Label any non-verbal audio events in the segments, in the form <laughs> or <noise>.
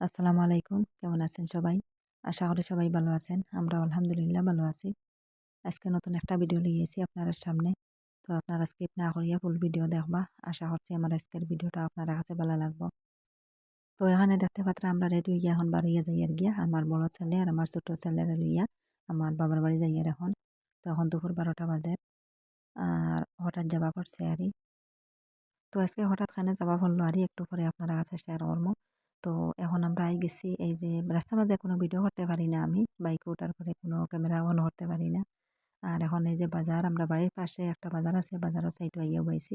আসসালামু আলাইকুম। কেমন আছেন সবাই? আশা করি সবাই ভালো আছেন। আমরা আলহামদুলিল্লাহ ভালো আছি। আজকে নতুন একটা ভিডিও লিয়েছি আপনার সামনে। তো আপনারা স্কিপ না করিয়া ফুল ভিডিও দেখবা। আশা করছি আমার আজকের ভিডিওটা আপনার কাছে ভালো লাগবে। তো এখানে দেখতে পাত্র আমরা রেডি হইয়া এখন বার হইয়া যাইয়ার গিয়া, আমার বড় ছেলে আর আমার ছোট ছেলের লইয়া আমার বাবার বাড়ি যাইয়ার এখন। তো এখন দুপুর বারোটা বাজে। আর হঠাৎ যাবা পড়ছে আরই। তো আজকে হঠাৎ খানে যাবা পড়ল আরই, একটু পরে আপনারা কাছে শেয়ার করব। তো এখন আমরা আই গেছি এই যে রাস্তার মাঝে কোনো ভিডিও করতে পারি না আমি। বাইকে ওঠার পরে কোনো ক্যামেরা অন করতে পারি না। আর এখন এই যে বাজার আমরা বাড়ির পাশে একটা বাজার আছে বাজারের সাইডে আইয়া বইছি।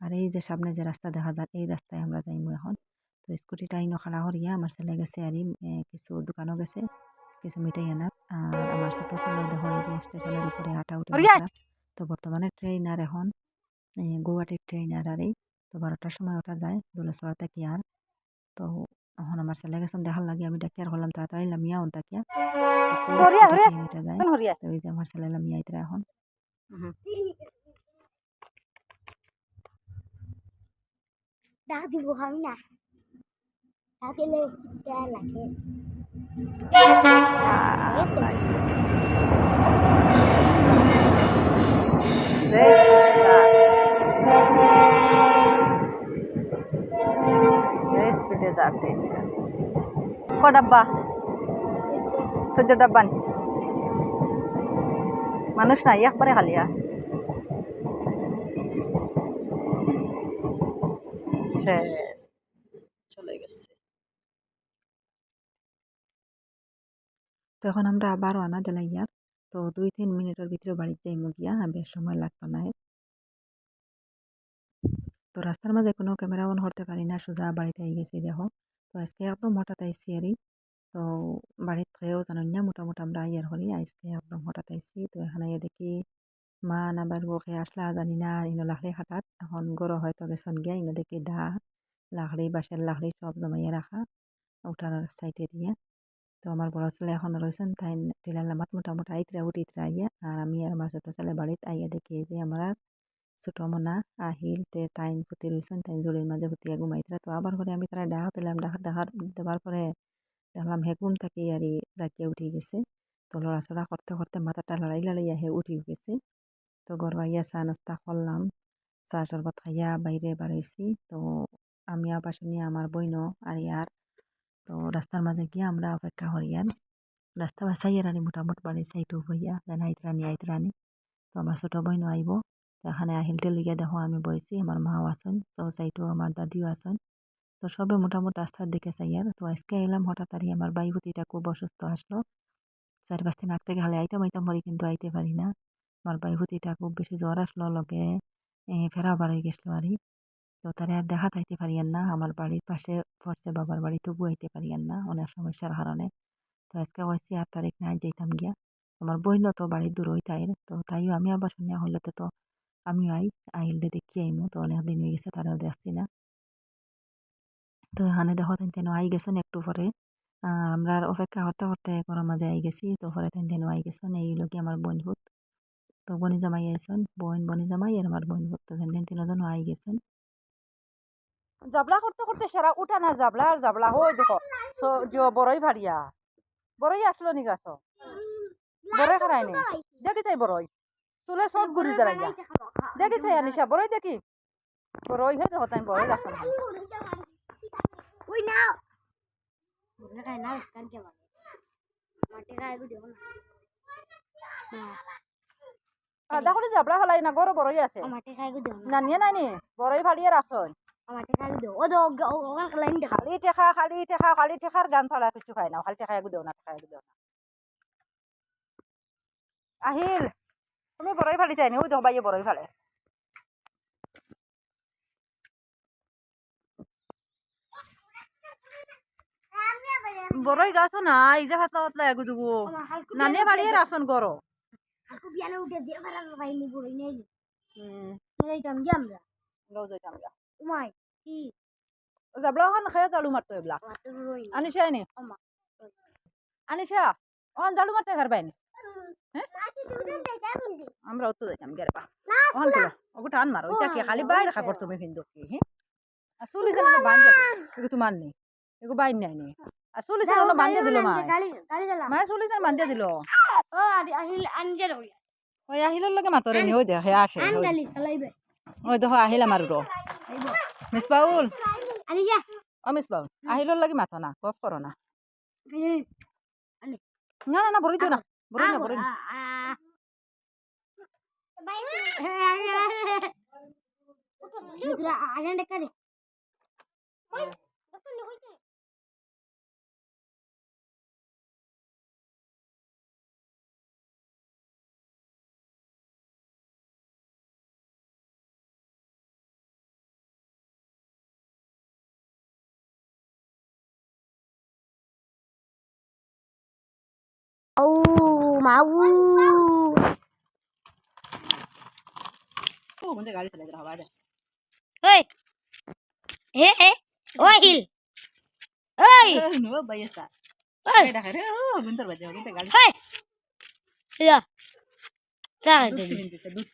আর এই যে সামনে যে রাস্তা দেখা যায় এই রাস্তায় আমরা যাইমু এখন। তো স্কুটিটা ইনো খাড়া করিয়া আমার ছেলে গেছে আর কিছু দোকানও গেছে কিছু মিঠাই আনার। আর আমার ছোট ছেলে দেখো এই যে স্টেশনের উপরে হাঁটা উঠে তো বর্তমানে ট্রেন আর এখন গুয়াহাটির ট্রেন আর আর এই। তো বারোটার সময় ওটা যায় দোলেশ্বর থেকে আর। তো এখন আমার ছেলে গেছেন দেখার লাগে আমি ডাকিয়ার করলাম তাড়াতাড়ি লামিয়া হন তাকিয়া। আমার ছেলে লামিয়া আইতরা এখন। ডাক দিব আমি না ডাকিলে লাগে। ডাব্বা? চোদ্দ ডাব্বা নি। মানুষ নাই, একবারে খালিয়া শেষ। চলে গেছে। তো এখন আমরা আবারও আনা দিলাইয়ার তো দুই তিন মিনিটের ভিতরে বাড়িতে যাইমু গিয়া বেশ সময় লাগতো না তো রাস্তার মাঝে কোনো ক্যামেরা অন করতে পারি না, সোজা বাড়িতে আই গেছি দেখো তো আজকে একদম হঠাৎ আইসি আরই তো বাড়ির থেকেও জানেন না, মোটামুটি আমরা ইয়ার করি আজকে একদম হঠাৎ আইসি তো এখানে দেখি মা নাবার বকে আসলা, জানি না, ইনো লাখড়ি হাঁটাত এখন গরো হয়তো গেছন গিয়া, ইনো দেখি দা লাখড়ি বাঁশের লাখড়ি সব জমাইয়া রাখা উঠার সাইডে দিয়ে। তো আমার বড় ছেলে এখন রয়েছেন তাই টিলার নামাত মোটামুটি আইতরা উঠিতরা আইয়া আর আমি আর আমার ছোটো ছেলে বাড়িতে আইয়া দেখি যে আমার ছোট মনা আহিল, তে, তাইন ফুটি রয়েছেন তাইন জুড়ির মাঝে ফুটিয়া ঘুমাইতরা তো আবার করে আমি তারা ডাক দিলাম ডাক দেখার দেওয়ার পরে দেখলাম হে ঘুম থাকি আর জাগিয়ে উঠে গেছে। তো লড়াচড়া করতে করতে মাথাটা লড়াই লড়াইয়া হে উঠে গেছে। তো গরবাইয়া চা নাস্তা করলাম চা শরবত খাইয়া বাইরে বাড়াইছি তো আমি আবার শুনি আমার বইন আর ইয়ার তো রাস্তার মাঝে গিয়ে আমরা অপেক্ষা করি আর রাস্তা বাসাই আর মোটামুটি বাড়ি সাইটু হইয়া, যেন আইতরানি তো আমার ছোটো বইনও আইব এখানে আহিলটে লইয়া দেখো আমি বইছি, আমার মাও আসন তো সাইটু আমার দাদিও আসন তো সবে মোটামুটি রাস্তার দিকে চাই আর। তো আজকে এলাম, হঠাৎ আর আমার বাইভূতিটা খুব অসুস্থ আসলো। চার পাঁচ দিন আগ থেকে খালি আইতাম আইতাম পারি কিন্তু আইতে পারি না। আমার বাইভূতিটা খুব বেশি জ্বর আসলো লগে ফেরা বার হয়ে গেছিল আর তো তারা আর দেখা থাইতে পারিয়েন না, আমার বাড়ির পাশে পড়ছে বাবার বাড়ি, তবু আইতে পারিয়েন না, অনেক সমস্যার কারণে। তো আজকে কয়েছি আট তারিখ না যাইতাম গিয়া। আমার বইনও তো বাড়ির দূর হই তাইর, তো তাইও আমি আবার শুনিয়া হলেতে তো আমিও আই আইলে দেখি আইমু, তো অনেক দিন হয়ে গেছে, তারাও দেখছি না। তো এখানে দেখো, তেন তেন আই গেছেন একটু পরে। আমরা অপেক্ষা করতে করতে ঘরের মাঝে আই গেছি, তো পরে তেন তেন আই গেছেন, এই লোক আমার ভূত। তো বনি জামাই আইসন বোন, বনি জামাই আর আমার বোন ভূত, তো তেন তেন তিনজন আই গেছেন। জাবলা করতে করতে সেরা উঠা না জাবলা, আর জাবলা হই দেখো, সো জিও বড়ই ভাড়িয়া। বড়ই আসলো নি গাছ। বড়ই খারাই নি। দেখি চাই বড়ই। চুলে সব ঘুরি দাঁড়াইয়া দেখি। চাই আনিসা বড়ই দেখি বড়ই হে দেখো তাই বড়ই না। ওই না বুঝলে খাই না গরো বড়ই আছে। মাটি খাই গো দেও না নানিয়ে নাই নি বড়ই ভাড়িয়া রাখছো মাটি খাই গো দেও ও দো ওখান লাইন দেখা খালি টেকা খালি। টেকার গান ছাড়া কিছু খাই না। খালি টেকা এগু দেও না টেকা এগু দেও না। আহিল। তুমি বড়ই ফালি চাইনি, ওই দেখো বাইয়ে বড়ই ফালে। বড়ই গাছও নাই, যে হাতলা হাতলা এগু দুগু। নানিয়ে বাড়িয়ে রাখছন গরো হালকু বিয়ানে উঠে যে ফেরা ভাই নি বড়ই নেই হুম যাইতাম কি আমরা লও যাইতাম গা। উমাই কি যাবলা ওখান খাইয়া জালু আনিসা নি আমা আনিসা ওখান জালু মারতে পারবাই মাটি দুদিন দেখা বুঝি আমরা অত যাইতাম গেরে বা ওখান তুলো ওগু টান মারো এটা কি খালি বাইরে খাবার তুমি কিন্তু কি হ্যাঁ? চুলি জানি বান্ধ এগু তোমার নেই এগু বাইর নাই নি আর চুলি চালানো বান্ধিয়ে দিল চালা মায়ে। চুলি চালানো বান্ধিয়ে দিল। আহিল ওই আহিলৰ লগে মাতৰে নি ওই দে হে আসে ওই- দেখো আহিল আমার র। মিস যা। ও মিস বাউল আহিলৰ লাগি মাতো না কফ করো না। না না না বড়ি দিও না। বড়ি না বড়ি mau. ও বন্ধে গাড়ি চালাই দিও আওয়াজ Hei. Eh, eh. Oi, Hil. Oi, নো বাইসা oi. এটা রে ও বন্ধে বাজে বন্ধে গাড়ি Hei. Ya. Jangan দুধ jadi. দিতে দুধ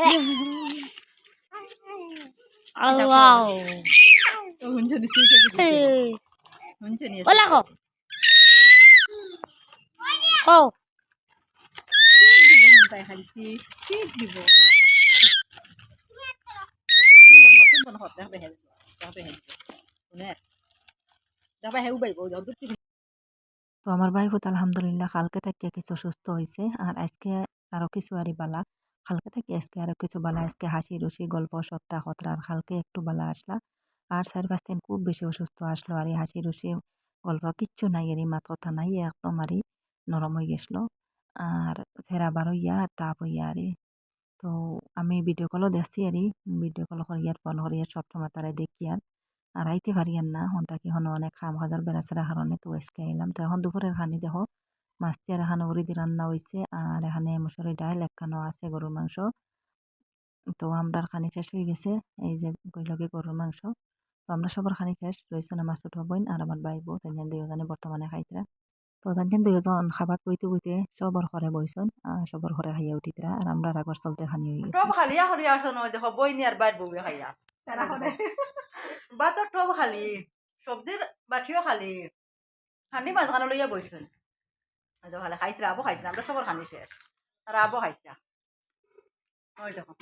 Eh. Allah. ও হুঞ্জ দিছে কে দিছে Hei. হুঞ্জ হত হত তো আমার ভাই ফুত আলহামদুলিল্লাহ, কালকে থেকে কিছু সুস্থ হয়েছে আর আজকে আরও কিছু আরি বালা। কালকে থেকে আজকে আরও কিছু বালা, আজকে হাসি রুসি গল্প সত্তা খতরা, আর কালকে একটু বালা আসলা। আর চার পাঁচ দিন খুব বেশি অসুস্থ আসলো, আর হাসি রুসি গল্প কিচ্ছু নাই এর মাত কথা নাই একদম আরই নরম হয়ে গেছিল আর ফের আবার আর তাপ হইয়া আরে তো আমি ভিডিও কলও দেখছি আরই ভিডিও কল করিয়ার ফোন করিয়ার সবসময় তারা দেখি আর। আর আইতে আর না হন তাকে হন অনেক খাম খাজার বেড়াচেরা কারণে তো আজকে আইলাম। তো এখন দুপুরের খানি দেখো, মাছটি আর এখানে উড়ি রান্না হয়েছে আর এখানে মসুরি ডাল একখানো আছে গরুর মাংস। তো আমরা খানি শেষ হয়ে গেছে, এই যে কইলগে গরুর মাংস। তো আমরা সবার খানি শেষ রয়েছে আমার ছোট বোন আর আমার ভাই বউ দুজনে বর্তমানে খাইতরা তো তাই দুজন খাবার বইতে বইতে সবর ঘরে বইছন আর সবর ঘরে খাইয়া উঠিতরা আর আমরা রাগর চলতে খানি হয়ে গেছে। টব খালিয়া হরি আসো নয় দেখো বই নিয়ার বাইর বউয়ে খাইয়া বাতর টব খালি সবজির বাটিও খালি খানি মাঝখানে লইয়া বইছেন হয়তো খালি খাইতরা আবো খাইতরা আমরা সবার খানি শেষ। আর আবো খাইতরা ওই দেখো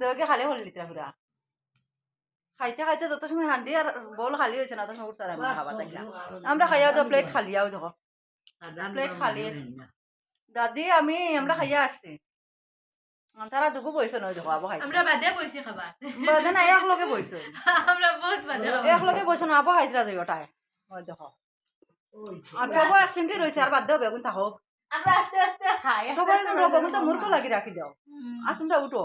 দয়াকে খালি হল লিতরা পুরা খাইতে খাইতে যত সময় হান্ডি আর বল খালি হয়েছে না তত সময় উঠতার আমরা খাবার থাকলাম আমরা খাইয়া তো প্লেট খালিয়াও দেখো। প্লেট খালি। দাদি আমি আমরা খাইয়া আসছি। তারা দুগু বইছে নয় দেখো আবো আমরা বাদে বইছি খাবার বাদে না এক লগে বইছে আমরা বহুত বাদে এক লগে বইছে না আবো খাইতরা যাই ওটাই ওই দেখো। আর টবো আর সিমটি রয়েছে আর বাদ দেও বেগুন থাকো আমরা আস্তে আস্তে খাই একদম তো মূর্খ লাগি রাখি দাও আর তোমরা উঠো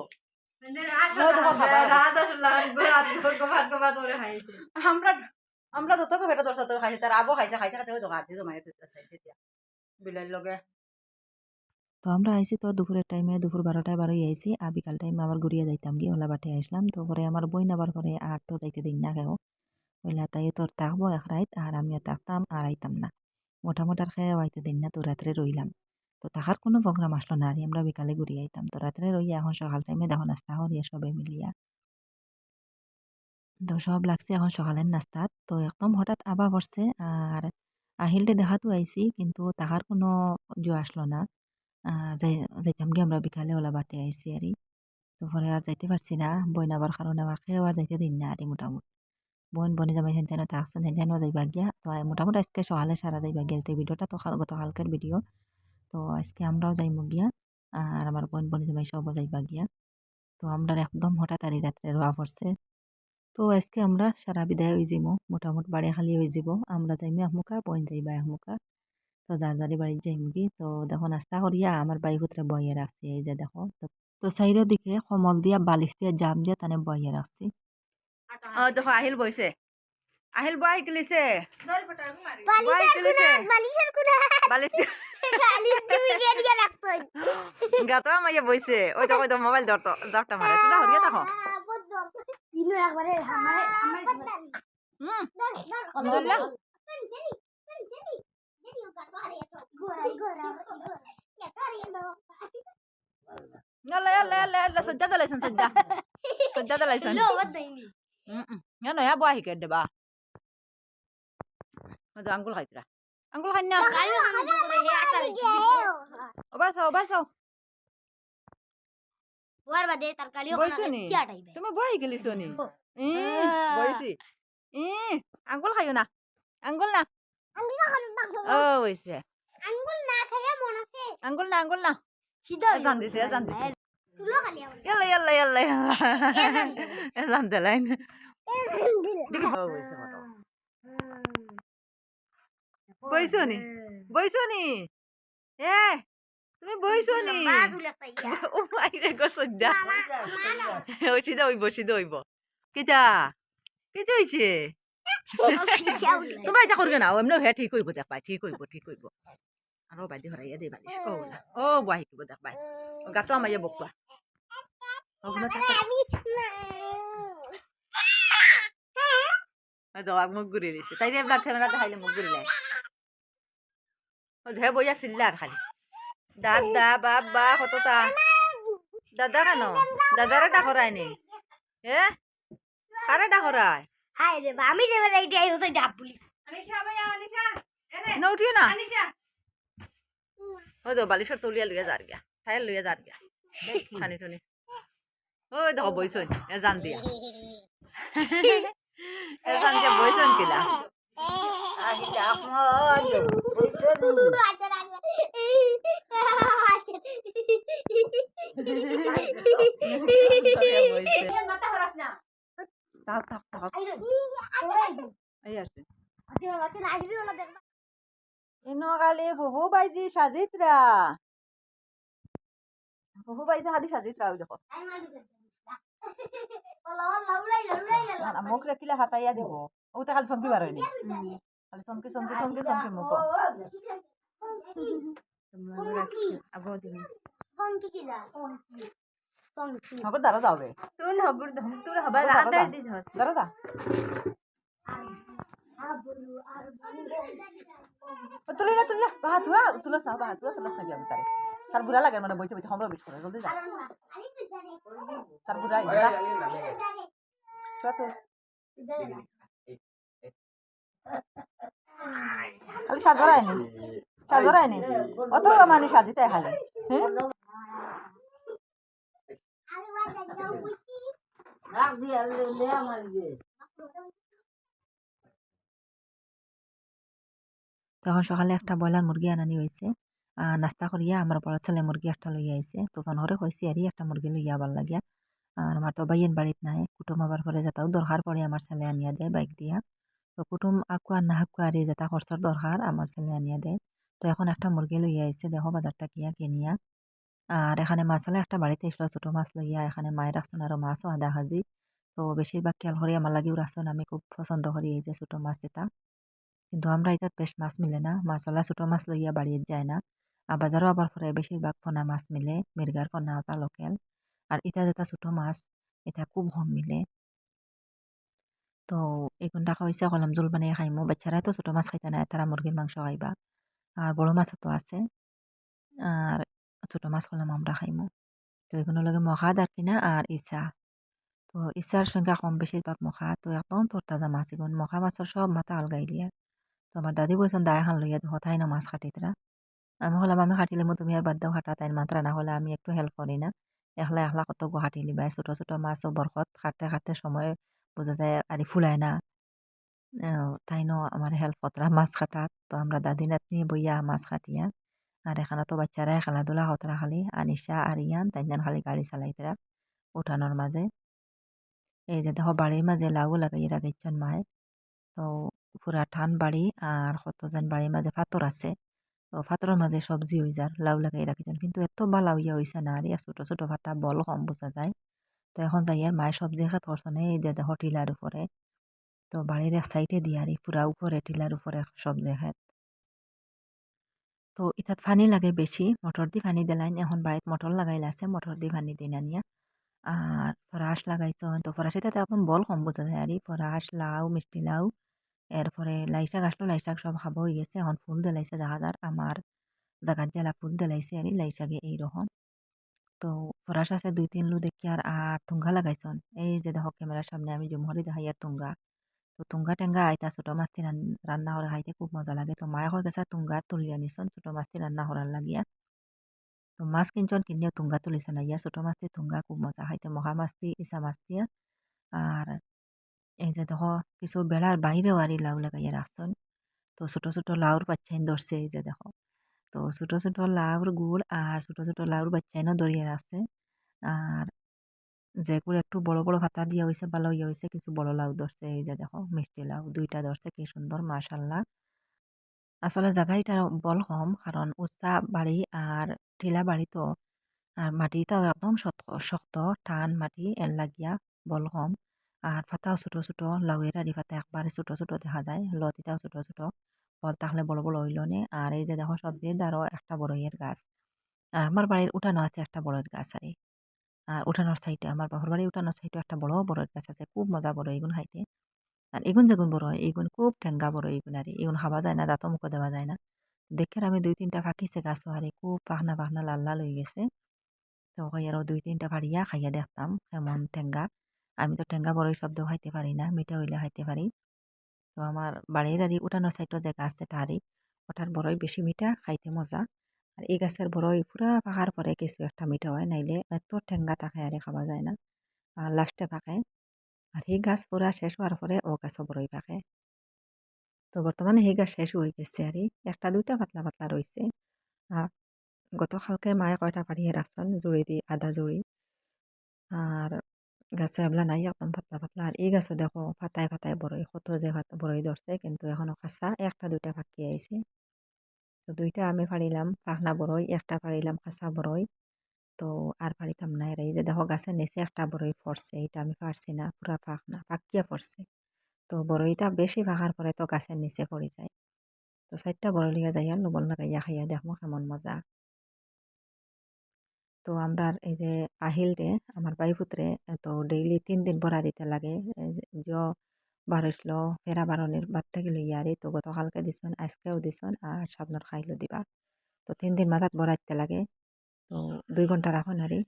খাইছে। আমরা দর্শা তো খাইছে তার আবো খাইছে খাইতে জমাই তেতিয়া লগে। তো আমরা আইছি তো দুপুরের টাইমে দুপুর বারোটায় বারোই আইছি আর বিকাল টাইমে আবার ঘুরিয়ে যাইতাম গিয়ে ওলা বাটে আসলাম তো পরে আমার বই নাবার পরে আর তো যাইতে দিন না কেউ। ওইলা তাই তোর থাকব এক রাইত আর আমিও থাকতাম আর আইতাম না। মোটামুটি আর খেয়ে আইতে দিন না তো রাত্রে রইলাম। তো তাহার কোনো প্রোগ্রাম আসলো না আর আমরা বিকালে ঘুরিয়ে আইতাম তো রাত্রে রইয়া এখন সকাল টাইমে দেখো নাস্তা করিয়া সবে মিলিয়া তো সব লাগছে এখন সকালের নাস্তাত তো একদম হঠাৎ আবা পড়ছে আর আহিলটে দেখাতো আইছি কিন্তু তাহার কোনো জো আসলো না আর যাইতাম গিয়ে আমরা বিকালে ওলা বাটে আইছি আরই তো পরে আর যাইতে পারছি না বই নাবার কারণে আমার খেয়ে আর যাইতে দিন না আরই মোটামুটি বোন বনে জামাই হেন তেন থাকছেন হেন যাইবা গিয়া তো মোটামুটি আজকে সকালে সারা যাইবা গিয়া তো ভিডিওটা তো কাল- গতকালকের ভিডিও তো আজকে আমরাও যাইমু গিয়া। আর আমার বোন বনে জামাই সবও যাইবা গিয়া। তো আমরা একদম হঠাৎ আরই রাত্রে রোয়া পড়ছে। তো আজকে আমরা সারা বিদায় হয়ে যাব মোটামুটি বাড়ি খালি হয়ে যাব আমরা যাইমু একমুখা বোন যাইবা একমুখা তো যার যারি বাড়ি যাইমু কি তো দেখো নাস্তা করিয়া আমার বাই পুত্রে বইয়ে রাখছি। এই যে দেখো, তো তো সাইডের দিকে কমল দিয়া বালিশ দিয়া জাম দিয়া তানে বইয়ে রাখছি। দেখো আহিল বইছে। আহিল বই কিলিছে বই কিলিছে বালিশের কুনা বালিশ বালিশ তুমি কে দিয়ে রাখতো গাতো মাইয়া বইছে ওই দেখো ওই তো মোবাইল ধরতো দরটা মারে তোরা হরিয়া দেখো তিনো একবারে আমার আমার হুম আলহামদুলিল্লাহ হুম হুম ইয়া নয়া বই হিকে দেবা ওই যে আঙ্গুল খাইতরা আঙ্গুল খাই না আটা চাও ওবা বাদে বইছো খানা কি আটাইবে তুমি বই গেলিছো নি ই বইছি ই আঙ্গুল খাইও না আঙ্গুল না আঙ্গুল খানো ও বইছে আঙ্গুল না খাইয়া মন আছে আঙ্গুল না আঙ্গুল না সিধা জান দিছে জান দিছে তুলো আমার ইয়াল্লা ইয়াল্লা ইয়াল্লা ইয়াল্লা জান দিলাইন দেখি ও বইছে মতো বইছো নি বইছো নি এ তুমি বইছো নি মা তুলে খাইয়া <laughs> ও মাইরে গো সদ্যা ওই সিধা হইব সিধা হইব কিতা কিতা হইছে? <laughs> তোমরা এটা করবে না। এমনি হ্যাঁ ঠিক হইব দেখ পাই ঠিক হইব ঠিক হইব। আর ও বাইদি হরাইয়া দে বালিশ ও না। ও বুয়া শিকিব দেখ পাই ও গাতো আমার ইয়ে বকুয়া ওগুলো দোয়াক মুখ ঘুরে দিছে। তাই এবার ক্যামেরা দেখাইলে মুখ ঘুরিলে ও ধে বইয়া চিল্লা আর খালি। দাদা বাবা কতটা দাদা কেন? দাদারে ডাকরাই নি। এ কারে ডাকরাই হাই রে আমি যে ডাবুলি আনিশা ভাইয়া আনিশা এরে না উঠিও না। আনিশা ওই তো বালিশের তলিয়া লইয়া যার গিয়া। ঠাইল লইয়া যার গিয়া। খানি টনি ওই দেখো বইছন এ জান দিয়া। এ জান দিয়া বইছন কিলা। আচ্ছা আচ্ছা আচ্ছা। ইনো কালি বুবু বাইজি সাজিত্রা। বুবু বাইজি খালি সাজিত্রা ওই দেখো। মুখ রেখিলে হাতাইয়া দিব। ওতে খালি চমকি বার হয়নি। খালি চমকি চমকি চমকি চমকি মুখ হকত দাঁড়া যাবে তুন হগুর দম তুর হবা হগর দাদা। রাতার দি ধর। দাঁড়া যা ও, তুলিলে তুলিলে বাহা ধুয়া তুলস না বাহা ধুয়া তুলস না কি আমি তারে? তার বুড়া লাগে মানে বইতে বইতে আমরা বিশ করে জলদি যা। তার বুড়া যা। তো। খালি সাজরাই নি। সাজরাই নি। অত মানে সাজিতে খালি হ্যাঁ তখন সকালে একটা ব্রয়লার মুরগি আনানি হয়েছে। আহ, নাস্তা করিয়া আমার বড় ছেলে মুরগি একটা লইয়া আইছে। তখন হরে কইছি আরই একটা মুরগি লইয়া আবার লাগিয়া। আর আমার তো বাইয়েন বাড়িত নাই। কুটুম আবার পরে যাতাও দরকার পড়ে আমার ছেলে আনিয়া দেয় বাইক দিয়া। তো কুটুম আকুয়া না হাকুয়া আর যেটা খরচর দরকার আমার ছেলে আনিয়া দেয় তো এখন একটা মুরগি লইয়া আইছে দেখো বাজারটা কিয়া, কিনিয়া। আর এখানে মাছালা একটা বাড়িতে এসলো ছোটো মাছ লইয়া এখানে মায়ের রাখছেন আরও মাছও আধা হাজি তো বেশিরভাগ খেয়াল করি আমার লাগিও রাখছেন আমি খুব পছন্দ করি এই যে ছোটো মাছ যেটা কিন্তু আমরা এটাত বেশ মাছ মিলে না, মাছলা ছোটো মাছ লইয়া বাড়িয়ে যায় না। আর বাজারও আবার পরে বেশিরভাগ পোনা মাছ মিলে মির্গার পোনা ওটা লোকেল। আর এটা যেটা ছোটো মাছ এটা খুব কম মিলে। তো এখন টাকা হয়েছে কলম জোল বানিয়ে খাইমো, বাচ্চারাই তো ছোটো মাছ খাইতে নাই, তারা মুরগির মাংস খাইবা। আর বড় মাছও তো আছে, আর ছোটো মাছ কলম আমরা খাইমো। তো এগুলো লগে মখাদ আর কিনা আর ইচ্ছা তো ইচ্ছার সংখ্যা কম বেশিরভাগ মখা তো একদম তোর তাজা মাছ এগুন। মখা মাছের সব মাথা আলগাই লিয়া। তো আমার দাদি বলছেন দায় খান লইয়া দেখো, তাই না মাছ কাটিতরা আমি হলাম আমি কাটিলে মো তুমি আর বাদ দাও, হাঁটা তাই মাত্রা না হলে আমি একটু হেল্প করি না। একলা একলা কত গো হাঁটি লিবাই ছোটো ছোটো মাছও বরফত কাটতে কাটতে সময় বোঝা যায় আর ফুলায় না। তাই ন, আমার হেল্প মাছ কাটাত। তো আমরা দাদি নাতনি বইয়া মাছ কাটিয়া, আর এখানে তো বাচ্চারাই খেলাধুলা হতরা খালি, আনিশা আর ইয়ান তাইজান খালি গাড়ি চালাইতরা উঠানোর মাঝে। এই যে দেখো, বাড়ির মাঝে লাউ লাগাই রাখাইছেন মায়ে। তো পুরা ঠান বাড়ি আর কতজন বাড়ির মাঝে ফাতর আছে। তো ফাতরের মাঝে সবজি হয়ে যার লাউ লাগাই রাখিছেন কিন্তু এত বালা হইয়া হইছে না আর ছোটো ছোটো ফাতা বল কম বোঝা যায়। তো এখন যাই আর মায়ের সবজি খাত করছেন এই যে দেখো টিলার উপরে। তো বাড়ির এক সাইডে দিয়ে আর পুরা উপরে টিলার উপরে সবজি খাত তো ইতাত ফানি লাগে বেশি, মটর দি ফানি দিলাইন। এখন বাড়িত মটর লাগাইল আছে, মটর দি ফানি দিন আনিয়া আর ফরাস লাগাইছন তো ফরাস এটাতে একদম বল কম বোঝা যায়। আর ফরাস লাউ, মিষ্টি লাউ, এরপরে লাই শাক আসলো লাই শাক সব খাব হয়ে গেছে। এখন ফুল দিলাইছে যার আমার জাগাত জেলা ফুল দিলাইছে। আর লাই শাকে এইরকম তো ফরাস আছে দুই তিন লু দেখি আর আর তুঙ্গা লাগাইছন এই যে দেখো ক্যামেরার সামনে আমি জুমহরি দেখাই আর তুঙ্গা। তো তুঙ্গা টেঙ্গা আইতা ছোটো মাছটি রান- রান্না করে খাইতে খুব মজা লাগে। তো মায়ে কয়ে গেছে তুঙ্গা তুলিয়া নিছন ছোটো মাছটি রান্না করার লাগিয়া। তো মাছ কিনছন কিনিয়া তুঙ্গা তুলিছে না, ইয়া ছোটো মাছটি তুঙ্গা খুব মজা খাইতে। মহা মাছটি ইসা মাছ দিয়া আর এই যে দেখো কিছু বেড়ার বাইরেও আর লাউ লাগাইয়া রাখছেন তো ছোটো ছোটো লাউর বাচ্চাইন ধরছে এই যে দেখো। তো ছোট ছোট লাউর গুড় আর ছোট ছোট লাউর বাচ্চাইনও ধরিয়ে রাখছে আর যে যেগুলো একটু বড় বড় পাতা দিয়া হয়েছে ভালো ইয়ে হয়েছে কিছু বড় লাউ ধরছে এই যে দেখো মিষ্টি লাউ দুইটা ধরছে কি সুন্দর মাশাল্লাহ আসলে জায়গাটা বল কম কারণ উঁচা বাড়ি আর টিলা বাড়ি তো আর মাটিটাও একদম শক্ত শক্ত টান মাটি এর লাগিয়া বল কম আর পাতাও ছোটো ছোটো লাউয়ের আড়ি পাতা একবারে ছোটো ছোটো দেখা যায় লতিটাও ছোটো ছোটো ফল তাহলে বড় বড় হইল নে। আর এই যে দেখো সবজির দ্বারও একটা বড়ইয়ের গাছ। আর আমার বাড়ির উঠানো আছে একটা বড়ইয়ের গাছ, আর। আর উঠানোর সাইডে আমার বাপর বাড়ি উঠানোর সাইডে একটা বড় বড়ইয়ের গাছ আছে। খুব মজা বড় এগুন খাইতে। আর এগুন যেগুন বড় হয় এগুন খুব ঠেঙ্গা বড় এগুন আর। এগুন খাওয়া যায় না, দাঁতও মুখে দেওয়া যায় না। দেখে আমি দুই, তিনটা ফাঁকিছে গাছ আর। খুব পাখনা পাখনা লাল লাল হয়ে গেছে। তো আরও দুই, তিনটা ফাড়িয়া খাইয়া দেখতাম, কেমন ঠেঙ্গা। আমি তো ঠেঙ্গা বড়ই শব্দ খাইতে পারি না, মিঠা হইলে খাইতে পারি। তো আমার বাড়ির আর উঠানোর সাইডও যে গাছ যেটা হারি ওটার বড়ই বেশি মিঠা, খাইতে মজা। আর এই গাছের বড়ই পুরা পাকার পরে কিছু একটা মিঠা হয়, নাইলে এত ঠেঙ্গা থাকে আরে খাওয়া যায় না। আর লাস্টে পাকে। আর সেই গাছ পুরা শেষ হওয়ার পরে ও গাছও বড়ই পাকে। তো বর্তমানে সেই গাছ শেষ হয়ে গেছে আর একটা দুইটা পাতলা পাতলা রয়েছে গতকালকে মায়ে কয়টা পাড়িয়ে রাখছেন? জুড়ি দিয়ে আধা জুড়ি। আর গাছে এবলা নাই, একদম পাতলা পাতলা। আর এই গাছে দেখো, পাতায় পাতায় বড়ই, কত যে বড়ই ধরছে, কিন্তু এখনও কাঁচা একটা, দুইটা পাকি আইছে। তো দুইটা আমি পারিলাম পাখনা বড়ই, একটা পারিলাম কাঁচা বড়ই। তো আর পারিতাম না এর। এই যে দেখো, গাছের নিচে একটা বড়ই পড়ছে এটা আমি পারছি না, পুরা পাখনা পাকিয়া পড়ছে। তো বড়ইটা বেশি পাকার পরে তো গাছের নিচে পড়ে যায়। তো চারটা বড়ই লিয়া যাইয়া লবণ লাগাইয়া খাইয়া দেখব কেমন মজা। তো আমরা এই যে আহিল রে আমার বাই পুত্রে তো ডেইলি তিন দিন ভরা দিতে লাগে। জ বারইসল, ফেরা বারণের বাদ থেকে লইয়া আরে, তো গতকালকে দিছন আজকেও দিছন আর সাবনার খাইলো দিবা। তো তিন দিন মাথাত ভরাইতে লাগে। তো দুই ঘণ্টা রাখুন আরে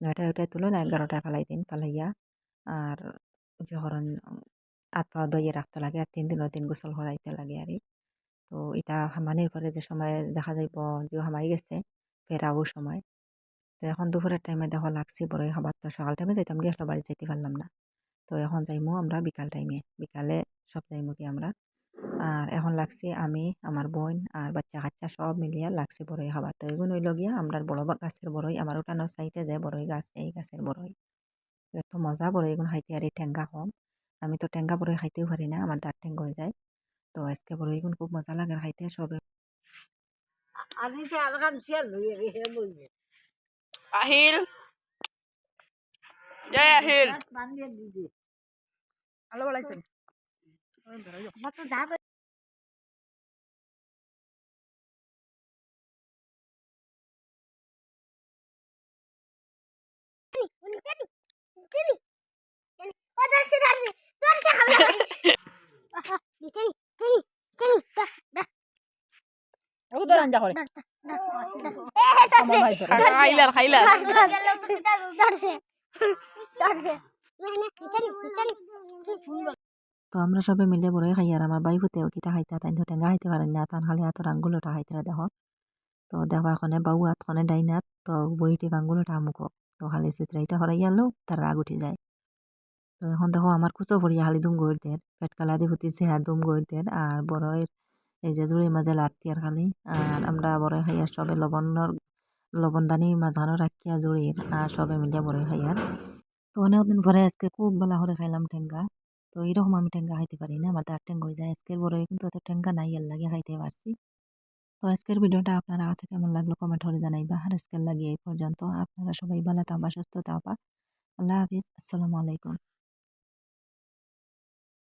নয়টা ওইটায় তুলুন, এগারোটায় ফালাই দিন, ফালাইয়া আর যখন হাত পা দইয়ে রাখতে লাগে আর তিন দিন দিন গোসল করাইতে লাগে আরে। তো এটা হামানির পরে যে সময় দেখা যাইব, যে হামাই গেছে, ফেরাও সময়। তো এখন দুপুরের টাইমে দেখো লাগছি বড়ই খাবার তো সকাল টাইমে যাইতাম আসলে বাড়ি যাইতে পারলাম না। তো এখন যাইমু আমরা বিকাল টাইমে বিকালে সব যাইমু কি আমরা। আর এখন লাগছি আমি, আমার বোন আর বাচ্চা কাচ্চা সব মিলিয়ে লাগছি বড়ই খাবার তো এগুলো হইল গিয়া আমরা বড় গাছের বড়ই আমার ওটানোর সাইডে যে বড়ই গাছ, এই গাছের বড়ই এত মজা বড়ই এগুলো খাইতে আর এই ঠেঙ্গা কম। আমি তো ঠেঙ্গা বড়ই খাইতেও পারি না, আমার দাঁত ঠেঙ্গা হয়ে যায়। তো আজকে বড়ই এগুলো খুব মজা লাগে খাইতে সবে। আহিল। জয় আহিল। আলো বলাইছেন ও ধর আঞ্জা করে ধরে তো আমরা সবে মিলে বড়ই খাই, আর আমার বাই ফুতেও কিতা খাইতা, তাই তো টেঙ্গা খাইতে পারেন না, তান খালি হাতর আঙ্গুলটা খাইতে দেখো। তো দেখবা এখনে বাউ হাত খনে ডাইনাত তো বইটি আঙ্গুলটা আমুক। তো খালি চিত্রাইটা হরাই আনলো তার রাগ উঠে যায়। তো এখন দেখো আমার কুচো ভরিয়া খালি দুম গড় দের পেট কালা দি ফুটিছে আর দুম গড় দের আর বড়ইর এই যে জুড়ির মাঝে লাত্তি আর খালি। আর আমরা বড়ই খাই আর সবে লবণর, লবণদানি মাঝখানো রাখিয়া জুড়ির আর সবে মিলিয়া বড়ই খাই আর তো অনেকদিন পরে আজকে খুব বেলা করে খাইলাম ঠেঙ্গা। তো এরকম আমি ঠেঙ্গা খাইতে পারি না, আমার দাঁত ঠেঙ্গা হয়ে যায়। আজকের বড়ই কিন্তু এত ঠেঙ্গা নাই, এর লাগে খাইতে পারছি। তো আজকের ভিডিওটা আপনারা কাছে কেমন লাগল কমেন্ট করে জানাইবা। আর আজকের লাগে এই পর্যন্ত। আপনারা সবাই ভালো থাকবা, সুস্থ থাকবা। আল্লাহ হাফিজ। আসসালামু আলাইকুম।